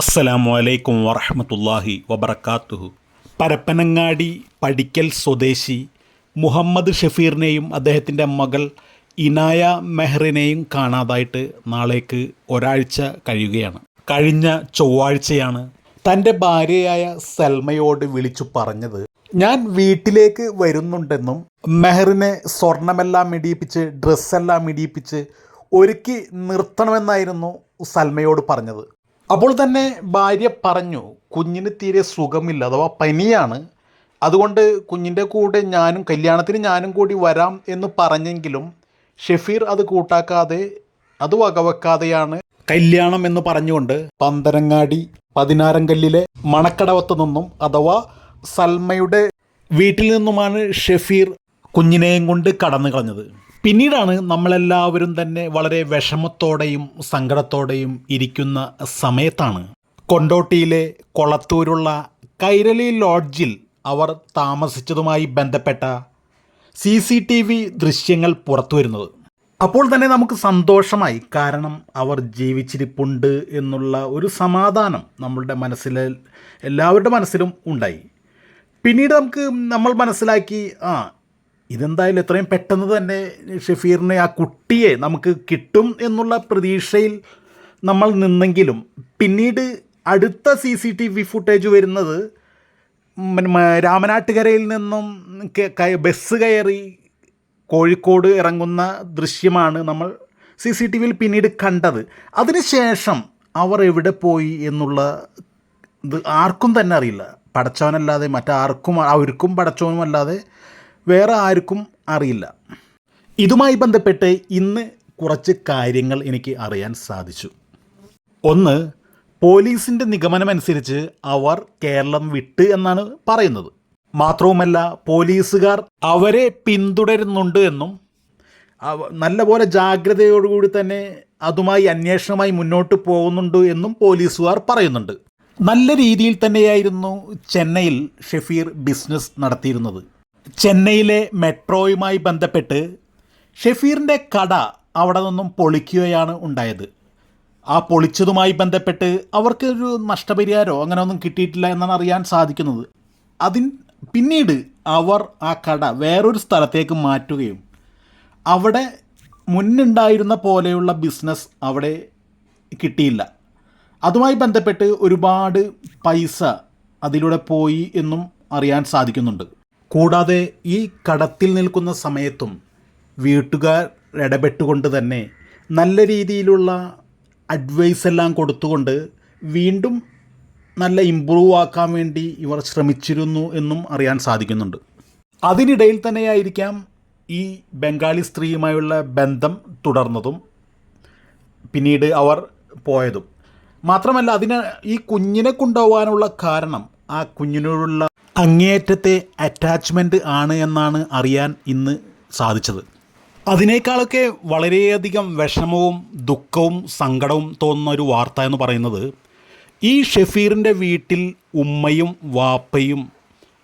അസ്സലാമു അലൈക്കും വറഹമത്തല്ലാഹി വബർക്കാത്തുഹു പരപ്പനങ്ങാടി പടിക്കൽ സ്വദേശി മുഹമ്മദ് ഷഫീറിനെയും അദ്ദേഹത്തിന്റെ മകൾ ഇനായ മെഹറിനെയും കാണാതായിട്ട് നാളേക്ക് ഒരാഴ്ച കഴിയുകയാണ്. കഴിഞ്ഞ ചൊവ്വാഴ്ചയാണ് തന്റെ ഭാര്യയായ സൽമയോട് വിളിച്ചു പറഞ്ഞത് ഞാൻ വീട്ടിലേക്ക് വരുന്നുണ്ടെന്നും മെഹറിനെ സ്വർണമെല്ലാം ഇടിയിപ്പിച്ച് ഡ്രസ്സെല്ലാം ഇടിയിപ്പിച്ച് ഒരുക്കി നിർത്തണമെന്നായിരുന്നു സൽമയോട് പറഞ്ഞത്. അപ്പോൾ തന്നെ ഭാര്യ പറഞ്ഞു കുഞ്ഞിന് തീരെ സുഖമില്ല അഥവാ പനിയാണ്. അതുകൊണ്ട് കുഞ്ഞിന്റെ കൂടെ ഞാനും കല്യാണത്തിന് ഞാനും കൂടി വരാം എന്ന് പറഞ്ഞെങ്കിലും ഷെഫീർ അത് കൂട്ടാക്കാതെ അത് വകവെക്കാതെയാണ് കല്യാണം എന്ന് പറഞ്ഞുകൊണ്ട് പന്തരങ്ങാടി പതിനാരംകല്ലിലെ മണക്കടവത്ത് നിന്നും അഥവാ സൽമയുടെ വീട്ടിൽ നിന്നുമാണ് ഷെഫീർ കുഞ്ഞിനെയും കൊണ്ട് കടന്നു കളഞ്ഞത്. പിന്നീടാണ് നമ്മളെല്ലാവരും തന്നെ വളരെ വിഷമത്തോടെയും സങ്കടത്തോടെയും ഇരിക്കുന്ന സമയത്താണ്. കൊണ്ടോട്ടിയിലെ കൊളത്തൂരുള്ള കൈരളി ലോഡ്ജിൽ അവർ താമസിച്ചതുമായി ബന്ധപ്പെട്ട സി സി ടി വി ദൃശ്യങ്ങൾ പുറത്തു വരുന്നത് അപ്പോൾ തന്നെ നമുക്ക് സന്തോഷമായി കാരണം അവർ ജീവിച്ചിരിപ്പുണ്ട് എന്നുള്ള ഒരു സമാധാനം നമ്മളുടെ മനസ്സിൽ എല്ലാവരുടെ മനസ്സിലും ഉണ്ടായി. പിന്നീട് നമുക്ക് നമ്മൾ മനസ്സിലാക്കി ആ ഇതെന്തായാലും എത്രയും പെട്ടെന്ന് തന്നെ ഷെഫീറിനെ ആ കുട്ടിയെ നമുക്ക് കിട്ടും എന്നുള്ള പ്രതീക്ഷയിൽ നമ്മൾ നിന്നെങ്കിലും. പിന്നീട് അടുത്ത C C T V footage വരുന്നത് രാമനാട്ടുകരയിൽ നിന്നും ബസ് കയറി കോഴിക്കോട് ഇറങ്ങുന്ന ദൃശ്യമാണ് നമ്മൾ സി സി ടി വിയിൽ പിന്നീട് കണ്ടത്. അതിനുശേഷം അവർ എവിടെ പോയി എന്നുള്ള ഇത് ആർക്കും തന്നെ അറിയില്ല. പടച്ചവനല്ലാതെ മറ്റാർക്കും അവർക്കും പടച്ചവനും അല്ലാതെ വേറെ ആർക്കും അറിയില്ല. ഇതുമായി ബന്ധപ്പെട്ട് ഇന്ന് കുറച്ച് കാര്യങ്ങൾ എനിക്ക് അറിയാൻ സാധിച്ചു. ഒന്ന് പോലീസിന്റെ നിഗമനമനുസരിച്ച് അവർ കേരളം വിട്ട് എന്നാണ് പറയുന്നത്. മാത്രവുമല്ല പോലീസുകാർ അവരെ പിന്തുടരുന്നുണ്ട് എന്നും നല്ലപോലെ ജാഗ്രതയോടുകൂടി തന്നെ അതുമായി അന്വേഷണമായി മുന്നോട്ട് പോകുന്നുണ്ട് എന്നും പോലീസുകാർ പറയുന്നുണ്ട്. നല്ല രീതിയിൽ തന്നെയായിരുന്നു ചെന്നൈയിൽ ഷെഫീർ ബിസിനസ് നടത്തിയിരുന്നത്. ചെന്നൈയിലെ മെട്രോയുമായി ബന്ധപ്പെട്ട് ഷെഫീറിന്റെ കട അവിടെ നിന്നും പൊളിക്കുകയാണ് ഉണ്ടായത്. ആ പൊളിച്ചതുമായി ബന്ധപ്പെട്ട് അവർക്കൊരു നഷ്ടപരിഹാരമോ അങ്ങനെ ഒന്നും കിട്ടിയിട്ടില്ല എന്നാണ് അറിയാൻ സാധിക്കുന്നത്. അതിൻ പിന്നീട് അവർ ആ കട വേറൊരു സ്ഥലത്തേക്ക് മാറ്റുകയും അവിടെ മുന്നുണ്ടായിരുന്ന പോലെയുള്ള ബിസിനസ് അവിടെ കിട്ടിയില്ല. അതുമായി ബന്ധപ്പെട്ട് ഒരുപാട് പൈസ അതിലൂടെ പോയി എന്നും അറിയാൻ സാധിക്കുന്നുണ്ട്. കൂടാതെ ഈ കടത്തിൽ നിൽക്കുന്ന സമയത്തും വീട്ടുകാർ ഇടപെട്ടുകൊണ്ട് തന്നെ നല്ല രീതിയിലുള്ള അഡ്വൈസ് എല്ലാം കൊടുത്തുകൊണ്ട് വീണ്ടും നല്ല ഇമ്പ്രൂവ് ആക്കാൻ വേണ്ടി ഇവർ ശ്രമിച്ചിരുന്നു എന്നും അറിയാൻ സാധിക്കുന്നുണ്ട്. അതിനിടയിൽ തന്നെയായിരിക്കാം ഈ ബംഗാളി സ്ത്രീയുമായുള്ള ബന്ധം തുടർന്നതും പിന്നീട് അവർ പോയതും. മാത്രമല്ല അതിന് ഈ കുഞ്ഞിനെ കൊണ്ടുപോകാനുള്ള കാരണം ആ കുഞ്ഞിനോടുള്ള അങ്ങേയറ്റത്തെ അറ്റാച്ച്മെന്റ് ആണ് എന്നാണ് അറിയാൻ ഇന്ന് സാധിച്ചത്. അതിനേക്കാളൊക്കെ വളരെയധികം വിഷമവും ദുഃഖവും സങ്കടവും തോന്നുന്ന ഒരു വാർത്ത എന്ന് പറയുന്നത് ഈ ഷെഫീറിന്റെ വീട്ടിൽ ഉമ്മയും വാപ്പയും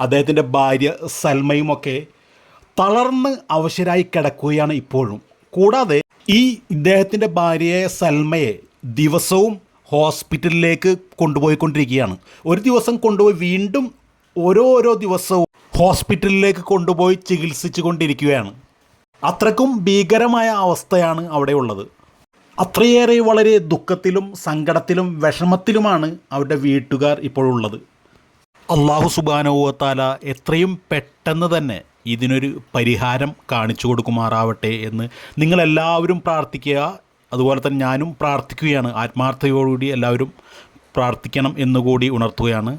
അദ്ദേഹത്തിന്റെ ഭാര്യ സൽമയും ഒക്കെ തളർന്ന് അവശരായി കിടക്കുകയാണ് ഇപ്പോഴും. കൂടാതെ ഈ ഇദ്ദേഹത്തിന്റെ ഭാര്യയെ സൽമയെ ദിവസവും ഹോസ്പിറ്റലിലേക്ക് കൊണ്ടുപോയിക്കൊണ്ടിരിക്കുകയാണ്. ഒരു ദിവസം കൊണ്ടുപോയി വീണ്ടും ഓരോരോ ദിവസവും ഹോസ്പിറ്റലിലേക്ക് കൊണ്ടുപോയി ചികിത്സിച്ചു കൊണ്ടിരിക്കുകയാണ് അത്രക്കും ഭീകരമായ അവസ്ഥയാണ് അവിടെ ഉള്ളത് അത്രയേറെ വളരെ ദുഃഖത്തിലും സങ്കടത്തിലും വിഷമത്തിലുമാണ് അവരുടെ വീട്ടുകാർ ഇപ്പോഴുള്ളത്. അള്ളാഹു സുബാനോവത്താല എത്രയും പെട്ടെന്ന് തന്നെ ഇതിനൊരു പരിഹാരം കാണിച്ചു കൊടുക്കുമാറാവട്ടെ എന്ന് നിങ്ങളെല്ലാവരും പ്രാർത്ഥിക്കുക. അതുപോലെ തന്നെ ഞാനും പ്രാർത്ഥിക്കുകയാണ്. ആത്മാർത്ഥതയോടുകൂടി എല്ലാവരും പ്രാർത്ഥിക്കണം എന്നുകൂടി ഉണർത്തുകയാണ്.